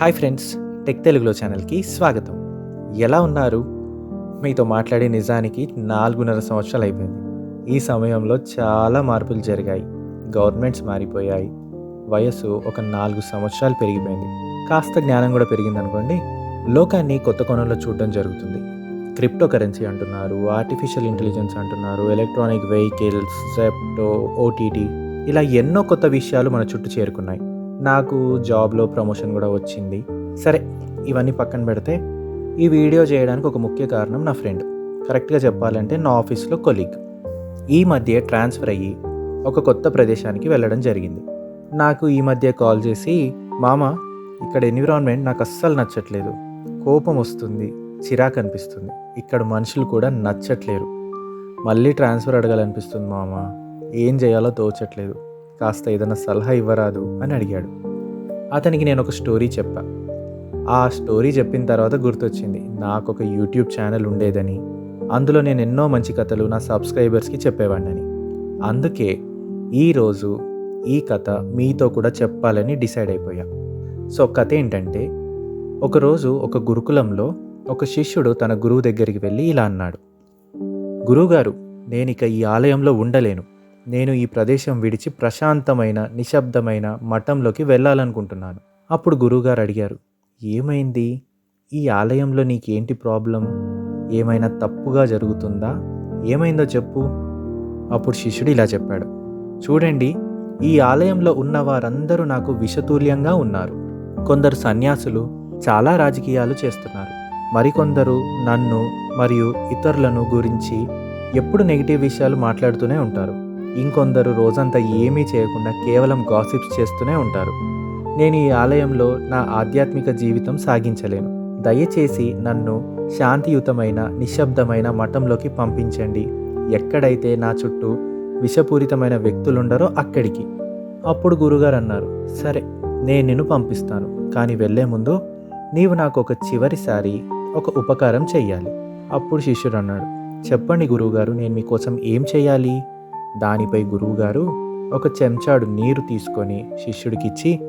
Hi friends tech తెలుగులో ఛానల్కి స్వాగతం. ఎలా ఉన్నారు? మీతో మాట్లాడే నిజానికి నాలుగున్నర సంవత్సరాలు అయిపోయింది. ఈ సమయంలో చాలా మార్పులు జరిగాయి. గవర్నమెంట్స్ మారిపోయాయి. వయస్సు ఒక నాలుగు సంవత్సరాలు పెరిగిపోయింది. కాస్త జ్ఞానం కూడా పెరిగింది అనుకోండి లోకాన్ని కొత్త కోణంలో చూడడం జరుగుతుంది. క్రిప్టో కరెన్సీ అంటున్నారు ఆర్టిఫిషియల్ ఇంటెలిజెన్స్ అంటున్నారు ఎలక్ట్రానిక్ వెహికల్స్ సెప్టో ఓటీటీ ఇలా ఎన్నో కొత్త విషయాలు మన చుట్టూ చేరుకున్నాయి. నాకు జాబ్లో ప్రమోషన్ కూడా వచ్చింది. సరే ఇవన్నీ పక్కన పెడితే ఈ వీడియో చేయడానికి ఒక ముఖ్య కారణం నా ఫ్రెండ్. కరెక్ట్గా చెప్పాలంటే నా ఆఫీస్లో కొలీగ్. ఈ మధ్య ట్రాన్స్ఫర్ అయ్యి ఒక కొత్త ప్రదేశానికి వెళ్ళడం జరిగింది. నాకు ఈ మధ్య కాల్ చేసి మామ ఇక్కడ ఎన్విరాన్మెంట్ నాకు అస్సలు నచ్చట్లేదు. కోపం వస్తుంది చిరాకు అనిపిస్తుంది. ఇక్కడ మనుషులు కూడా నచ్చట్లేరు. మళ్ళీ ట్రాన్స్ఫర్ అడగాలనిపిస్తుంది మామ. ఏం చేయాలో తోచట్లేదు. కాస్త ఏదైనా సలహా ఇవ్వరాదు అని అడిగాడు. అతనికి నేను ఒక స్టోరీ చెప్పా. ఆ స్టోరీ చెప్పిన తర్వాత గుర్తొచ్చింది నాకు ఒక యూట్యూబ్ ఛానల్ ఉండేదని. అందులో నేను ఎన్నో మంచి కథలు నా సబ్స్క్రైబర్స్కి చెప్పేవాడిని అందుకే ఈరోజు ఈ కథ మీతో కూడా చెప్పాలని డిసైడ్ అయిపోయా. సో కథ ఏంటంటే ఒకరోజు ఒక గురుకులంలో ఒక శిష్యుడు తన గురువు దగ్గరికి వెళ్ళి ఇలా అన్నాడు. గురువుగారు నేను ఇక ఈ ఆలయంలో ఉండలేను. నేను ఈ ప్రదేశం విడిచి ప్రశాంతమైన నిశ్శబ్దమైన మఠంలోకి వెళ్ళాలనుకుంటున్నాను. అప్పుడు గురువుగారు అడిగారు ఏమైంది? ఈ ఆలయంలో నీకేంటి ప్రాబ్లం? ఏమైనా తప్పుగా జరుగుతుందా? ఏమైందో చెప్పు. అప్పుడు శిష్యుడు ఇలా చెప్పాడు చూడండి ఈ ఆలయంలో ఉన్న వారందరూ నాకు విషతుల్యంగా ఉన్నారు. కొందరు సన్యాసులు చాలా రాజకీయాలు చేస్తున్నారు. మరికొందరు నన్ను మరియు ఇతరులను గురించి ఎప్పుడు నెగిటివ్ విషయాలు మాట్లాడుతూనే ఉంటారు. ఇంకొందరు రోజంతా ఏమీ చేయకుండా కేవలం గాసిప్స్ చేస్తూనే ఉంటారు. నేను ఈ ఆలయంలో నా ఆధ్యాత్మిక జీవితం సాగించలేను. దయచేసి నన్ను శాంతియుతమైన నిశ్శబ్దమైన మఠంలోకి పంపించండి. ఎక్కడైతే నా చుట్టూ విషపూరితమైన వ్యక్తులుండరో అక్కడికి. అప్పుడు గురుగారు అన్నారు సరే నేను నిన్ను పంపిస్తాను. కానీ వెళ్ళే ముందు నీవు నాకు ఒక చివరిసారి ఒక ఉపకారం చెయ్యాలి. అప్పుడు శిష్యుడు అన్నాడు చెప్పండి గురువుగారు నేను మీకోసం ఏం చేయాలి దానిపై గురువుగారు ఒక చెంచాడు నీరు తీసుకొని శిష్యుడికిచ్చి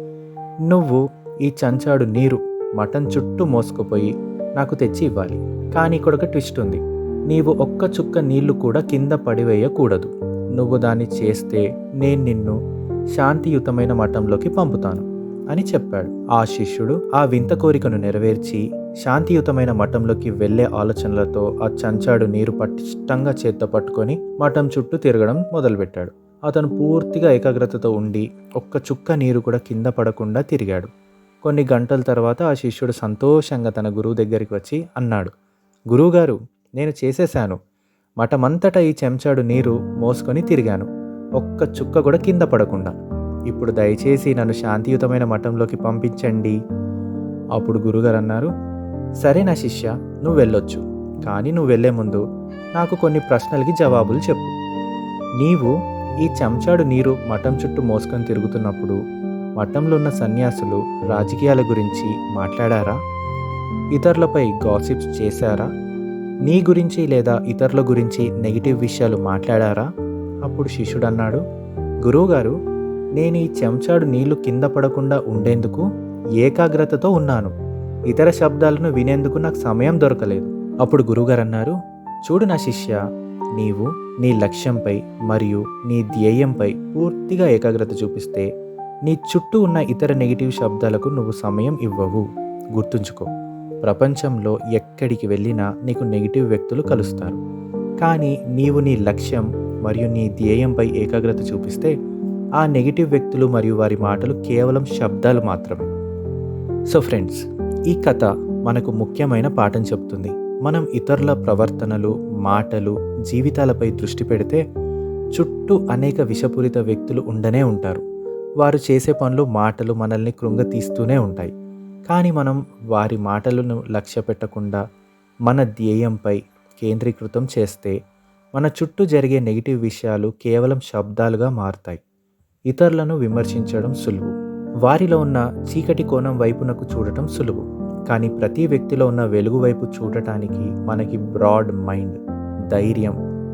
నువ్వు ఈ చెంచాడు నీరు మటన్ చుట్టూ మోసుకుపోయి నాకు తెచ్చి ఇవ్వాలి. కానీ ఇక్కడ ఒక ట్విస్ట్ ఉంది. నీవు ఒక్క చుక్క నీళ్ళు కూడా కింద పడివేయకూడదు. నువ్వు దాన్ని చేస్తే నేను నిన్ను శాంతియుతమైన మఠంలోకి పంపుతాను. అని చెప్పాడు. ఆ శిష్యుడు ఆ వింత కోరికను నెరవేర్చి శాంతియుతమైన మఠంలోకి వెళ్ళే ఆలోచనలతో ఆ చంచాడు నీరు పటిష్టంగా చేత్తో పట్టుకొని మఠం చుట్టూ తిరగడం మొదలుపెట్టాడు. అతను పూర్తిగా ఏకాగ్రతతో ఉండి ఒక్క చుక్క నీరు కూడా కింద పడకుండా తిరిగాడు. కొన్ని గంటల తర్వాత ఆ శిష్యుడు సంతోషంగా తన గురువు దగ్గరికి వచ్చి అన్నాడు గురువుగారు నేను చేసేశాను. మఠమంతటా ఈ చెంచాడు నీరు మోసుకొని తిరిగాను. ఒక్క చుక్క కూడా కింద పడకుండా. ఇప్పుడు దయచేసి నన్ను శాంతియుతమైన మఠంలోకి పంపించండి. అప్పుడు గురుగారు అన్నారు సరే నా శిష్య నువ్వు వెళ్ళొచ్చు. కానీ నువ్వు వెళ్ళే ముందు నాకు కొన్ని ప్రశ్నలకి జవాబులు చెప్పు. నీవు ఈ చెంచాడు నీరు మఠం చుట్టూ మోసుకొని తిరుగుతున్నప్పుడు మఠంలో ఉన్న సన్యాసులు రాజకీయాల గురించి మాట్లాడారా? ఇతరులపై గాసిప్స్ చేశారా? నీ గురించి లేదా ఇతరుల గురించి నెగిటివ్ విషయాలు మాట్లాడారా? అప్పుడు శిష్యుడు అన్నాడు గురువుగారు నేను ఈ చెంచాడు నీళ్ళు కింద పడకుండా ఉండేందుకు ఏకాగ్రతతో ఉన్నాను. ఇతర శబ్దాలను వినేందుకు నాకు సమయం దొరకలేదు. అప్పుడు గురుగారు అన్నారు చూడు నా శిష్య నీవు నీ లక్ష్యంపై మరియు నీ ధ్యేయంపై పూర్తిగా ఏకాగ్రత చూపిస్తే నీ చుట్టూ ఉన్న ఇతర నెగిటివ్ శబ్దాలకు నువ్వు సమయం ఇవ్వవు. గుర్తుంచుకో ప్రపంచంలో ఎక్కడికి వెళ్ళినా నీకు నెగిటివ్ వ్యక్తులు కలుస్తారు. కానీ నీవు నీ లక్ష్యం మరియు నీ ధ్యేయంపై ఏకాగ్రత చూపిస్తే ఆ నెగిటివ్ వ్యక్తులు మరియు వారి మాటలు కేవలం శబ్దాలు మాత్రమే. సో ఫ్రెండ్స్ ఈ కథ మనకు ముఖ్యమైన పాఠం చెప్తుంది. మనం ఇతరుల ప్రవర్తనలు మాటలు జీవితాలపై దృష్టి పెడితే చుట్టూ అనేక విషపూరిత వ్యక్తులు ఉండనే ఉంటారు. వారు చేసే పనులు మాటలు మనల్ని కృంగతీస్తూనే ఉంటాయి. కానీ మనం వారి మాటలను లక్ష్య పెట్టకుండా మన ధ్యేయంపై కేంద్రీకృతం చేస్తే మన చుట్టూ జరిగే నెగిటివ్ విషయాలు కేవలం శబ్దాలుగా మారుతాయి. ఇతరులను విమర్శించడం సులువు. వారిలో ఉన్న చీకటి కోణం వైపునకు చూడటం సులువు. కానీ ప్రతి వ్యక్తిలో ఉన్న వెలుగు వైపు చూడటానికి మనకి బ్రాడ్ మైండ్ ధైర్యం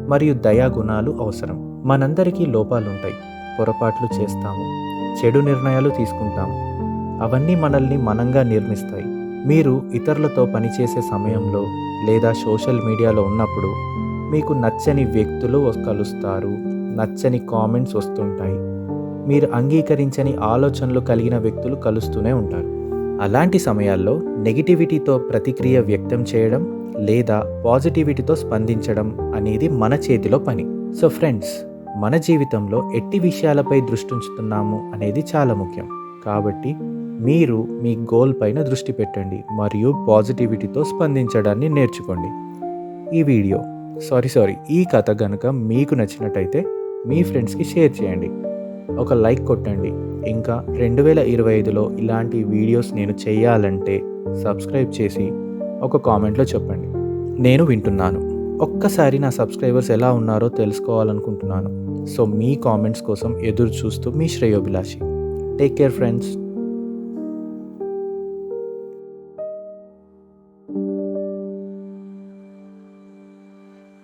మరియు దయా గుణాలు అవసరం. మనందరికీ లోపాలుంటాయి. పొరపాట్లు చేస్తాము. చెడు నిర్ణయాలు తీసుకుంటాము. అవన్నీ మనల్ని మనంగా నిర్మిస్తాయి. మీరు ఇతరులతో పనిచేసే సమయంలో లేదా సోషల్ మీడియాలో ఉన్నప్పుడు మీకు నచ్చని వ్యక్తులు కలుస్తారు. నచ్చని కామెంట్స్ వస్తుంటాయి. మీరు అంగీకరించని ఆలోచనలు కలిగిన వ్యక్తులు కలుస్తూనే ఉంటారు. అలాంటి సమయాల్లో నెగిటివిటీతో ప్రతిక్రియ వ్యక్తం చేయడం లేదా పాజిటివిటీతో స్పందించడం అనేది మన చేతిలో పని. సో ఫ్రెండ్స్ మన జీవితంలో ఎట్టి విషయాలపై దృష్టి ఉంచుతున్నాము అనేది చాలా ముఖ్యం. కాబట్టి మీరు మీ గోల్ పైన దృష్టి పెట్టండి మరియు పాజిటివిటీతో స్పందించడాన్ని నేర్చుకోండి. ఈ వీడియో సారీ సారీ ఈ కథ కనుక మీకు నచ్చినట్టయితే మీ ఫ్రెండ్స్కి షేర్ చేయండి. ఒక లైక్ కొట్టండి. ఇంకా రెండు వేల ఇరవై ఐదులో ఇలాంటి వీడియోస్ నేను చేయాలంటే సబ్స్క్రైబ్ చేసి ఒక కామెంట్లో చెప్పండి. నేను వింటున్నాను. ఒక్కసారి నా సబ్స్క్రైబర్స్ ఎలా ఉన్నారో తెలుసుకోవాలనుకుంటున్నాను. సో మీ కామెంట్స్ కోసం ఎదురు చూస్తూ మీ శ్రేయోభిలాషి. Take care friends.